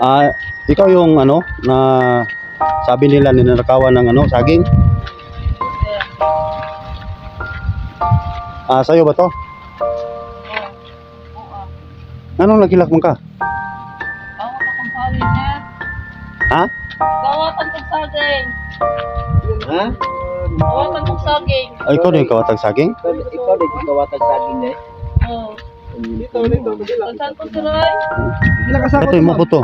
Ah, ikaw yung ano na sabi nila ninanakawan ng ano saging? Ah, sa'yo ba to? Anong nagilak mo ka? Gawat akong saging niya. Ha? Gawatan kong saging. Ha? Gawatan kong saging. Ay, ikaw din kawatag saging? Ikaw, ikaw din kawatag saging eh. Dito, dito. Saan si Roy? Ito yung mo to.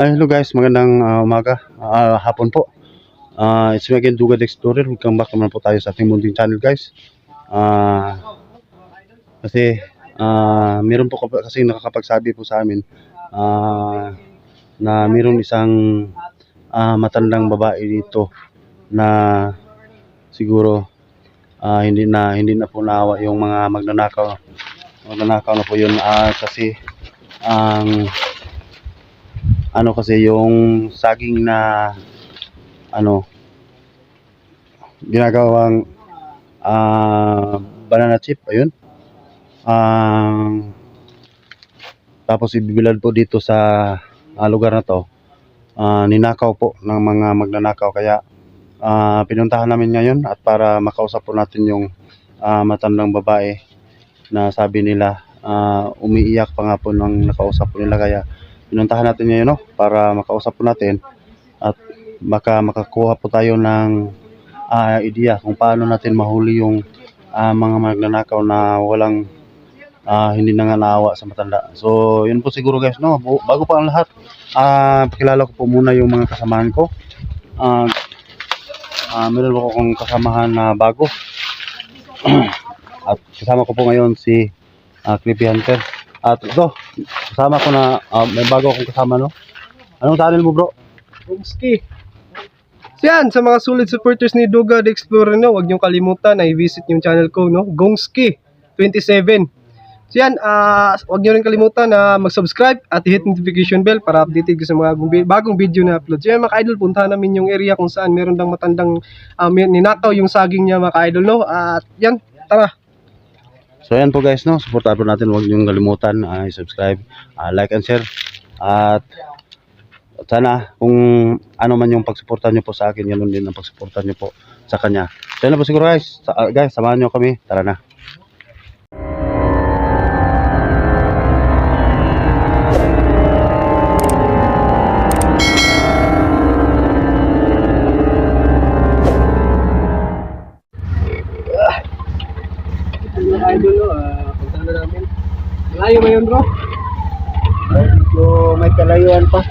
Ay, hello guys, magandang ah, umaga, Ah, hapon po. Ah, it's me again, Dugad Explorer. Welcome back naman po tayo sa ating munting channel guys. Ah, kasi ah meron po kasi nakakapagsabi po sa amin ah, na meron isang ah, matandang babae dito na siguro ah, hindi na hindi na po naawa yung mga magnanakaw. Magnanakaw na po yun ah, kasi ang ano kasi yung saging na ano ginagawang ah, banana chip ayun ang tapos ibibilad po dito sa ah, lugar na to. Ah, ninakaw po ng mga magnanakaw. Kaya ah, pinuntahan namin ngayon at para makausap po natin yung ah, matandang babae na sabi nila ah, umiiyak pa nga po nang nakausap po nila. Kaya pinuntahan natin ngayon no para makausap po natin at baka makakuha po tayo ng ah, ideya kung paano natin mahuli yung ah, mga magnanakaw na walang ah, hindi na nga naawa sa matanda. So, yun po siguro guys, no? Bago pa ang lahat, ah, pakilala ko po muna yung mga kasamahan ko. Ah, ah, meron po akong kasamahan na bago. At kasama ko po ngayon si ah, Creepy Hunter. At ito, kasama ko na, ah, may bago akong kasama, no? Anong channel mo, bro? Gongski. So yan, sa mga solid supporters ni Duga the Explorer no, huwag niyong kalimutan na i-visit yung channel ko, no? Gongski 27. So yan, ah huwag niyo rin kalimutan na mag-subscribe at hit notification bell para updated kayo sa mga bagong- video na upload. So yan mga idol, puntahan namin yung area kung saan meron dang matandang may- ninakaw yung saging niya mga idol, no? At yan, tara. So ayan po guys, no? Supportahan po natin. Huwag niyong kalimutan ah, i-subscribe, ah, like and share. At sana kung ano man yung pagsuporta niyo po sa akin, ganun din ang pagsuporta niyo po sa kanya. So yan po siguro guys. Sa, ah, guys, samahan niyo kami. Tara na. Puntahan na namin. Malayo mo yun, bro? Medyo may kalayuan pa.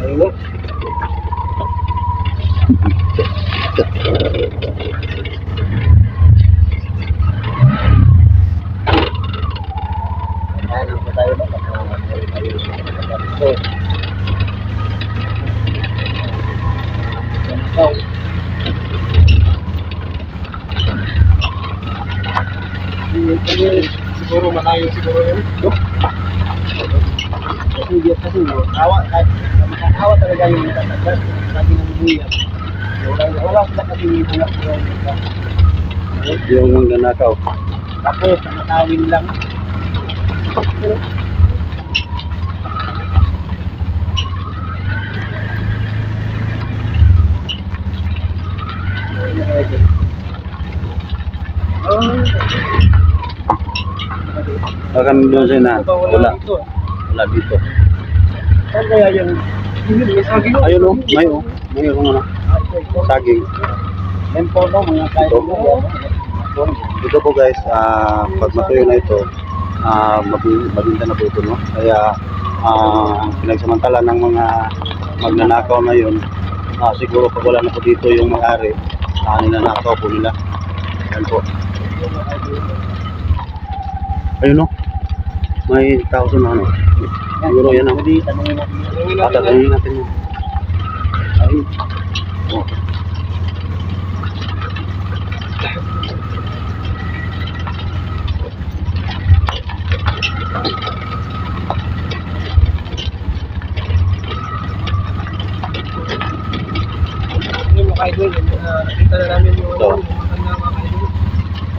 Ayun, no? Ano pa tayo ba? So, Ikaw. Siguro malayo siguro yun. Kasi hindi kasi mo. Awa, kahit makakawa talaga yung buya. Wala, wala sila kasi yung buyak Yung magnanakaw. Tapos, nakawin lang. Akan doon siya na. Wala. Wala dito. Saan kaya yung. Ayun o. May o. May ako na. Saging. tempo mo, mga kahit Ito. Ito po guys, ah, pag matuyo na ito, ah, mabi- mabinta na po ito, no? Kaya, ah, ang pinagsamantala ng mga magnanakaw na yun, ah, siguro pag wala na po dito yung may-ari, ah, ninanakaw po nila. Yan po. Ayun no? May tao sa ano. Siguro yan ang Hindi, tanongin natin. Tanungin At natin tayo. Oh. Yung mga idol, uh, nakita na namin yung so, mga mga idol.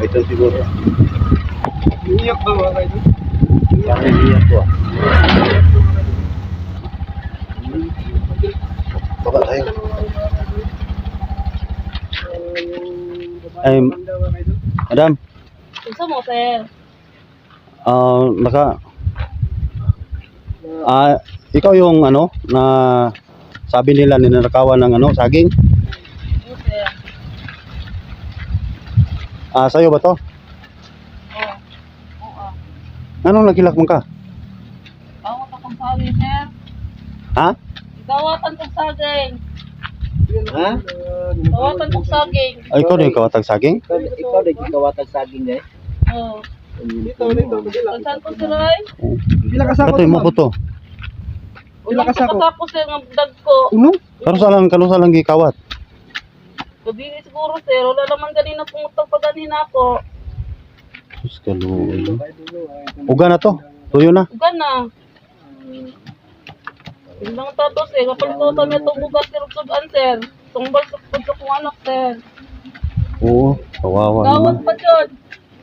Ito siguro. Umiyak ba mga idol? Umiyak ko. Baba tayo. Ay, madam, Gusto mo, sir? ah, naka, ah, ikaw yung ano, na sabi nila ninanakawan ng ano, saging? Ah, sa'yo ba to? Oo. Oo, ah. Anong nagilak mo ka? Akong saging, sir. Ha? Gawatan kong saging. Ha? Gawatan kong saging. Ay, ikaw din kawatag saging? Ikaw, ikaw na gikawatag saging eh. Oo. Dito, dito. Saan ko, sir, ay? Pila ka sako Ito yung ma'am? mo to. Pila ka sako? Kasako, sir, ng dag ko. Uno? Karusa lang, karusa lang gikawat. Gabi siguro, sir. Wala naman ganina pumutang pa ganina ako. Sus, kalulo. Uga na to. Tuyo na. Ugan na. Yun lang tato, sir. Kapag ito kami itong bugas, sir, sudan, sir. Tumbal sa pagka kong anak, sir. Oo, kawawa Gawat naman. pa dyan.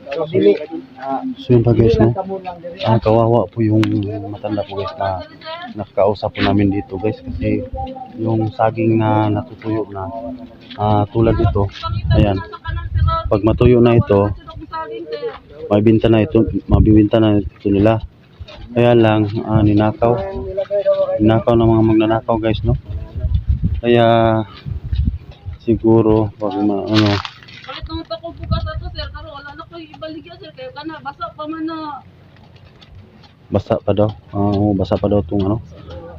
So yun pa guys, no? Ah, kawawa po yung matanda po guys na nakakausap po namin dito guys kasi yung saging na natutuyo na ah, tulad nito, ayan, pag matuyo na ito, mabibinta na ito, mabibinta na ito nila. Kaya lang, ah, ninakaw, ninakaw ng mga magnanakaw guys, no? Kaya, siguro, pag ma, ano, Palit nung ko bukas na to, sir. Karo, wala na ko ibaligya, sir. Kaya ka na, basa pa man na. basa pa daw, ah, oo, basa pa daw itong ano,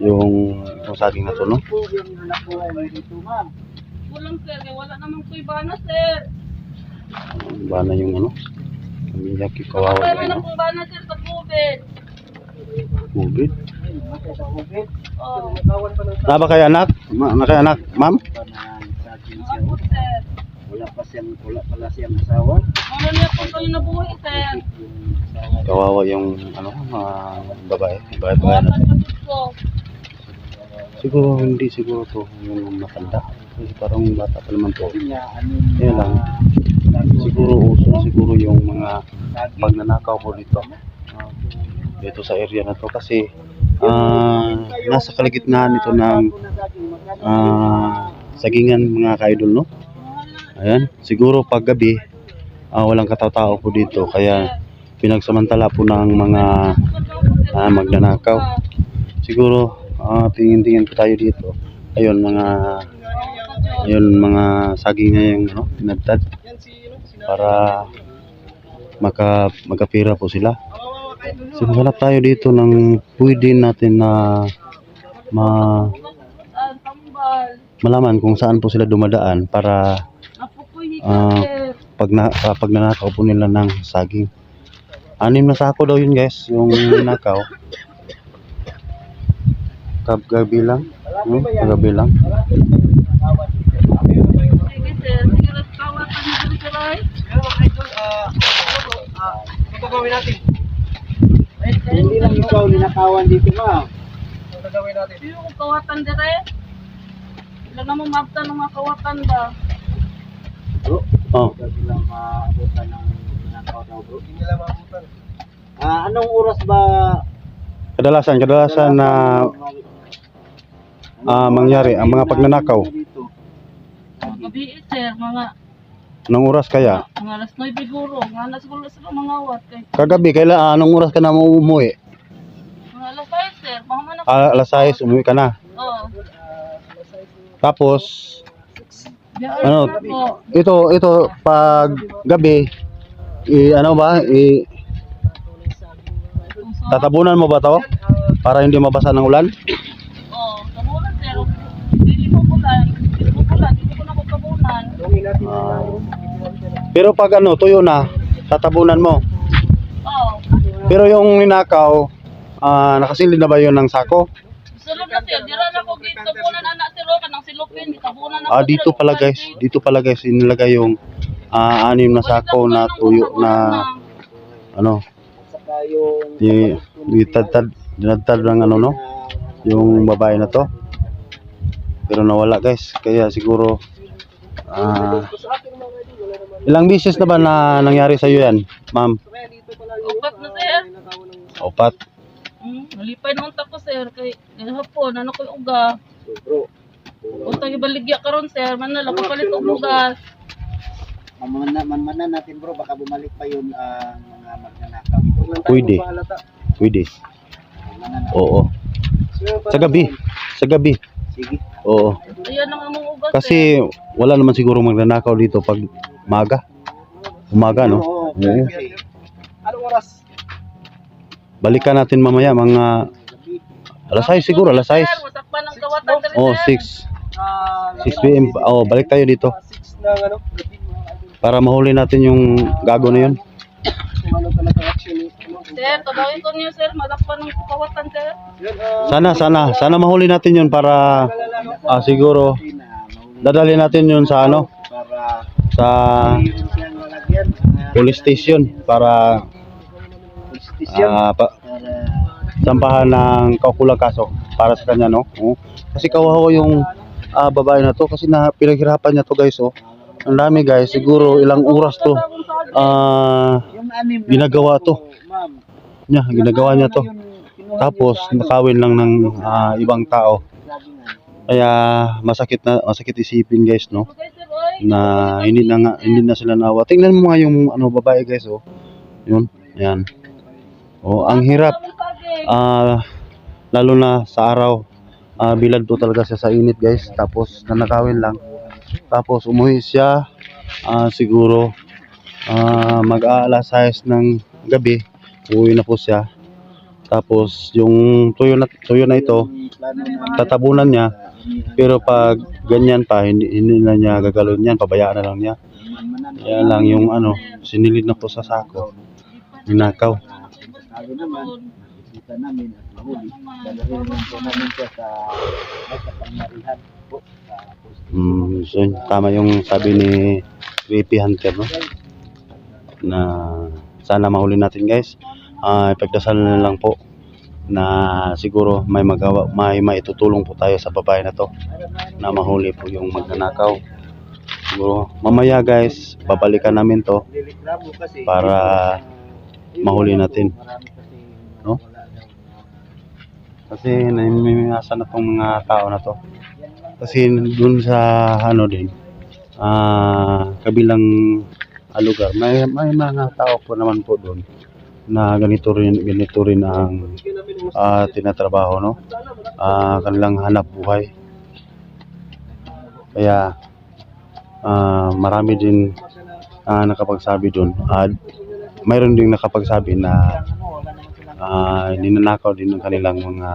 yung, yung saging na to, no? Kulang, sir. Kaya wala naman ko ibana, sir. ba na yung ano yung kawawa na ano, kung bana, sir, sa COVID. COVID na ba kay anak Ma, na kay anak ma'am. Wala pa siyang, wala pala siyang asawa. Ano niya kung kayo nabuhay, sir. Kawawa yung ano mga babae babae babae na ko. siguro hindi siguro to yung matanda kasi parang bata pa naman ano Yan lang. siguro uso siguro yung mga pagnanakaw po dito Ah, dito sa area na to kasi ah, nasa kaligitnaan ito ng ah, sagingan mga ka-idol no Ayan, siguro pag gabi, ah, walang kataw-tao po dito. Kaya pinagsamantala po ng mga ah, magnanakaw. Siguro, ah, tingin-tingin po tayo dito. Ayun, mga ayun, mga saging na yung ano, pinagtad para maka, magkapira po sila. Hanap tayo dito ng pwede natin na ma, Ah, malaman kung saan po sila dumadaan para Ah. sir. pag na ah, pag nanakaw po nila ng saging. Anim na sako daw yun guys, yung nakaw. Kagabi lang. No? Kagabi lang. Sige, sir. Sige, Hindi lang ikaw ninakawan dito, ma'am. Ano gagawin natin? Hindi ko kawatan dire. Ilan naman mabta ng mga kawatan ba? Bro, Oh, Sabi lang maabutan ng ninakaw daw, bro. Hindi nila maabutan. Ah, anong oras ba kadalasan kadalasan na ah, mangyari ang mga pagnanakaw. dito? Gabi, sir. Mga, Anong oras kaya? mga alas 9 siguro. Mga alas siguro sila mga awat. Kay, Kagabi kailan anong oras ka na mo umuwi? mga alas 5, sir. Baka man ako. Ah, alas 6 umuwi ka na. Oo. Tapos Ano? ito ito pag gabi i ano ba i tatabunan mo ba to para hindi mabasa ng ulan? Oo. Kabunan, sir. Hindi mo bulan. Hindi mo bulan. Hindi ko na ko kabunan. Tungin natin Ah. Pero pag ano, tuyo na, tatabunan mo. Pero yung ninakaw, ah, nakasilid na ba yun ng sako? Sulod na, sir. Dira na ko gito. Tabunan anak, sir. O, kanang silupin. Tabunan na Ah, dito pala guys, dito pala guys, inilagay yung ah, anim na sako na tuyo na ano, Saka yung di, ditadtad, dinadtad ng ano no, yung babae na to. Pero nawala guys, kaya siguro Ah, naman. ilang beses na ba na nangyari sa iyo yan, ma'am? Upat na, sir. Opat. Hmm, nalipay nung tako sir kay hapon ano koy uga. So, bro, Utang ibaligya karon sir, man na lang kapalit og bugas. mamana, manmanan natin bro, baka bumalik pa yun ang mga magnanakaw. Pwede. Pwede. Oo. Sa gabi. Sa gabi. Oo. Ayan ang among sir. Kasi wala naman siguro magnanakaw dito pag maga. Umaga, no? Oo, Oo. Anong oras? Balikan natin mamaya mga alas 6 siguro, alas 6. Sir, masakpan ng kawatan diri, Oh, sir. 6. Ah, 6 p.m. Oh, balik tayo dito 6 ng ano, gabi mga idol. para mahuli natin yung gago na yun. Kung ano talaga. Sir, tabawin ko niyo sir, masakpan ng kawatan sir. Sana, sana, sana mahuli natin yun para ah, siguro dadali natin yun sa ano, sa police station para ah, pa, sampahan ng kaukulang kaso para sa kanya, no? Oo. Kasi kawawa yung ah, babae na to kasi na pinaghirapan niya to guys, oh. Ang dami guys, siguro ilang oras to. Ah, anim na ginagawa to. ma'am. niya, ginagawa niya to. Tapos nakawin lang ng ah, ibang tao. Kaya masakit na masakit isipin guys, no? Na hindi na nga hindi na sila nawa. Tingnan mo nga yung ano babae guys, oh. Yun, yan. Oh, ang hirap. Ah, lalo na sa araw. Ah, bilad po talaga siya sa init guys. Tapos nanakawin lang. Tapos umuwi siya ah, siguro ah, mag-aalas 6 ng gabi. Uwi na po siya. Tapos yung tuyo na tuyo na ito, tatabunan niya. Pero pag ganyan pa, hindi, hindi na niya gagalawin yan. Pabayaan na lang niya. Yan lang yung ano, sinilid na po sa sako. Ninakaw. Sabi naman, kita namin at mahuli. Dalahin naman po siya sa po sa post. Mm, so, tama yung sabi ni VP Hunter, no? Na sana mahuli natin guys. Ah, ipagdasal na lang po na siguro may magawa, may maitutulong po tayo sa babae na to na mahuli po yung magnanakaw. Siguro mamaya guys, babalikan namin to para mahuli natin. No? Kasi namimiyasan na tong mga tao na to. Kasi dun sa ano din, ah kabilang ah, lugar, may, may mga tao po naman po doon na ganito rin, ganito rin ang ah, tinatrabaho, no? Ah, kanilang hanap buhay. Kaya ah, marami din ah, nakapagsabi doon. at mayroon ding nakapagsabi na ah ninanakaw din ng kanilang mga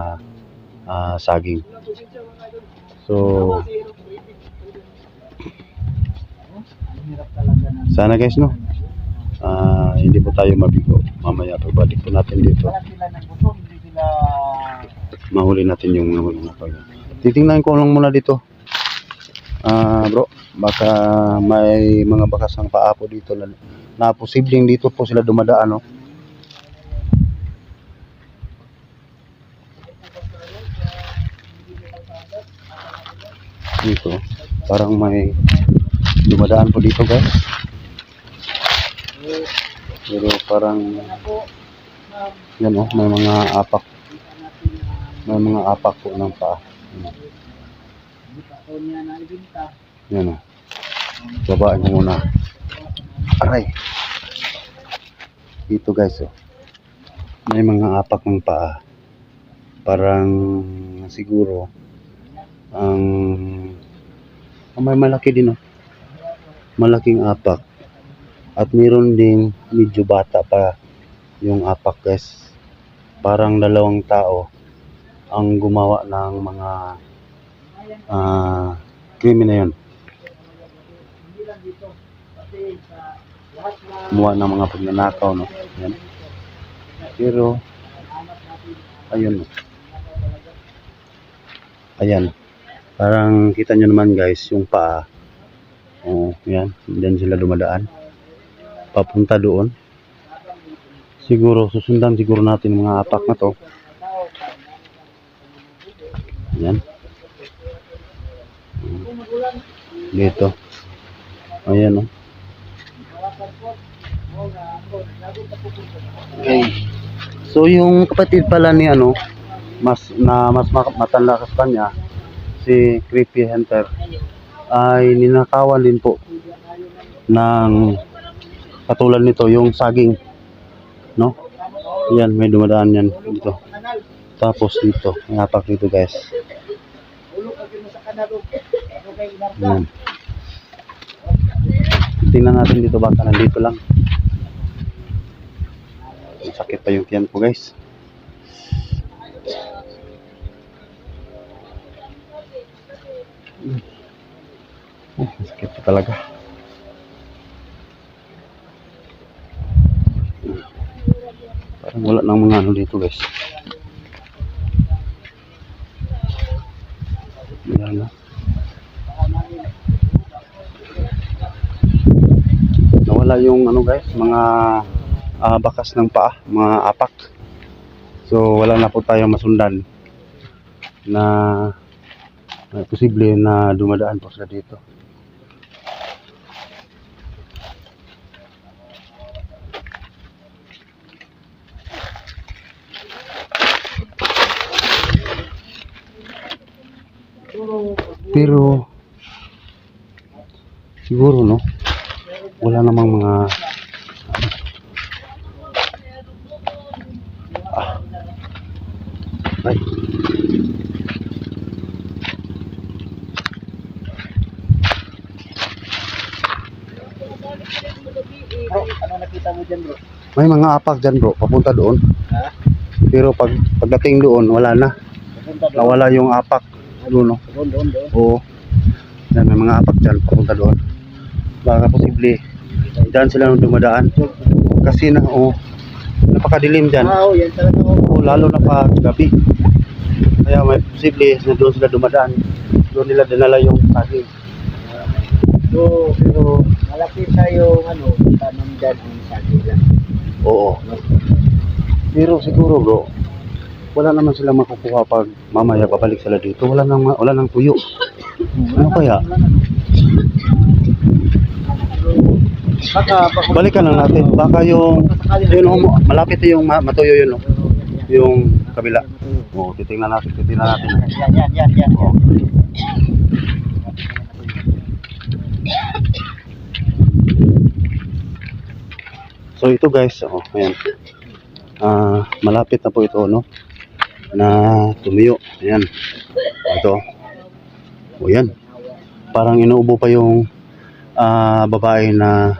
ah, saging. So, sana guys, no? Ah, hindi po tayo mabigo. Mamaya pagbalik po natin dito. Mahuli natin yung mga magnanakaw. Titingnan ko lang muna dito. Ah, bro, baka may mga bakas ng paa po dito na, na posibleng dito po sila dumadaan, no? Dito, parang may dumadaan po dito, guys. Pero parang yan oh, may mga apak. May mga apak po ng paa. Yan o. Babaan mo muna. Aray. Dito guys oh. May mga apak ng paa. Parang siguro ang ah, may malaki din oh. Malaking apak. At meron ding medyo bata pa yung apak guys. Parang dalawang tao ang gumawa ng mga ah krimen na yun. Kumuha ng mga pagnanakaw, no? Pero, ayun, no? Ayan. Parang kita nyo naman guys, yung paa. Oo, yan. Diyan sila dumadaan. Papunta doon. Siguro, susundan siguro natin mga apak na to. Yan. Dito. Ayan oh. Okay. So yung kapatid pala ni ano, mas na mas ma- matanda ka sa kanya, si Creepy Hunter ay ninakawan din po ng katulad nito yung saging. No? Yan may dumadaan yan dito. Tapos dito may dito guys. Yan tingnan natin dito baka nandito lang. Sakit pa yung tiyan ko guys. Oh, sakit pa talaga. Parang wala nang mga ano dito guys. Wala na. Nawala yung ano guys, mga ah, bakas ng paa, mga apak. So wala na po tayong masundan na na posible na dumadaan po sila dito. Pero siguro no wala namang mga ah. Ay. Ano? May mga apak dyan bro, papunta doon. Pero pag pagdating doon, wala na. Nawala yung apak. Doon, no? Doon, doon, doon. Oo. Yan, may mga apak dyan, papunta doon. Baka posible, dyan sila nung dumadaan. Kasi na, oo, napakadilim dyan. Ah, oh, yan talaga oh. Oo, lalo na pa gabi. Kaya may posible na doon sila dumadaan. Doon nila dinala yung saging. So, pero malaki sa yung ano, tanong dyan ang sabi lang. Oo. Pero siguro bro, wala naman sila makukuha pag mamaya babalik sila dito. Wala nang wala nang tuyo. Ano kaya? Baka, baka, Balikan lang natin. Baka yung yun oh, malapit yung ma- matuyo yun oh. Yung kabila. Oo, titingnan natin, titingnan natin. Yan, yan, yan, yan, yan. So ito guys, oh, ayan. Ah, malapit na po ito, no? Na tumiyo. Ayan. Ito. O yan. Parang inuubo pa yung ah, babae na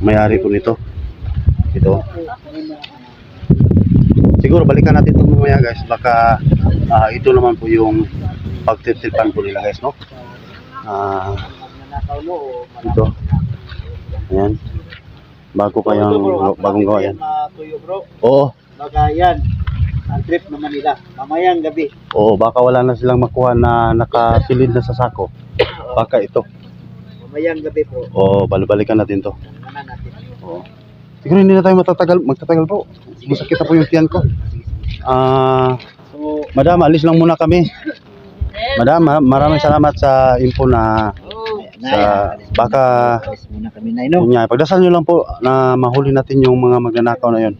may-ari po nito. Ito. Siguro balikan natin ito mamaya guys. Baka ah, ito naman po yung pagtitilpan po nila guys, no? O ito. Ayan. Bago pa yung bagong gawa yan. Oo. Baka yan. Ang trip naman nila. Mamayang gabi. Oo, baka wala na silang makuha na nakasilid na sa sako. Baka ito. Mamayang gabi po. Oo, balibalikan natin to. Ano natin. Oo. Siguro hindi na tayo matatagal, magtatagal po. Masakit na po yung tiyan ko. Ah, So, madam, alis lang muna kami. Madam, ma- maraming salamat sa info na sa baka alis muna kami na ino. pagdasal nyo lang po na mahuli natin yung mga magnanakaw na yun.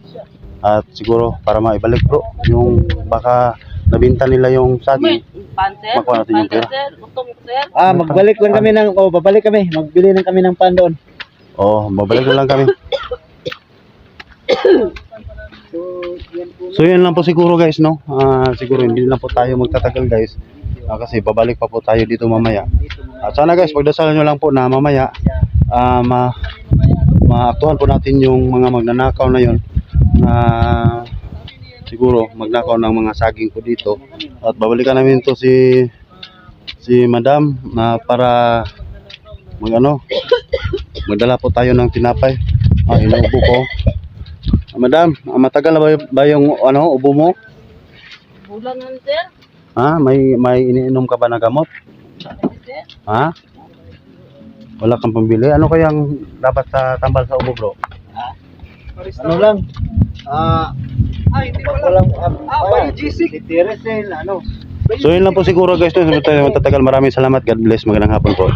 At siguro para maibalik bro, yung baka nabinta nila yung saging. Panser? Makuha natin yung pera. sir? Gusto mo, sir? Ah, magbalik lang kami ng, oh, babalik kami. Magbili lang kami ng pan doon. Oo, babalik na lang kami. So, yun lang po siguro guys no. Ah, siguro hindi na po tayo magtatagal guys. Ah, kasi babalik pa po tayo dito mamaya. At sana guys pagdasalan nyo lang po na mamaya ah ma maaktuhan po natin yung mga magnanakaw na yon na siguro magnakaw ng mga saging po dito. At babalikan namin to si si madam na para magano magdala po tayo ng tinapay. Ah inuubo ko. Ah, madam ah, matagal na ba, yung ano ubo mo? Bulan nun, sir? ha? May may iniinom ka ba na gamot? Ha? Wala kang pambili. Ano kayang dapat sa tambal sa ubo bro Ano lang? Ah, Ay, hindi pala. walang ah, Ah, ah, by GC. Si Teresel, ano? So yun lang po siguro guys? Hindi tayo matatagal. Maraming salamat. God bless. Magandang hapon po.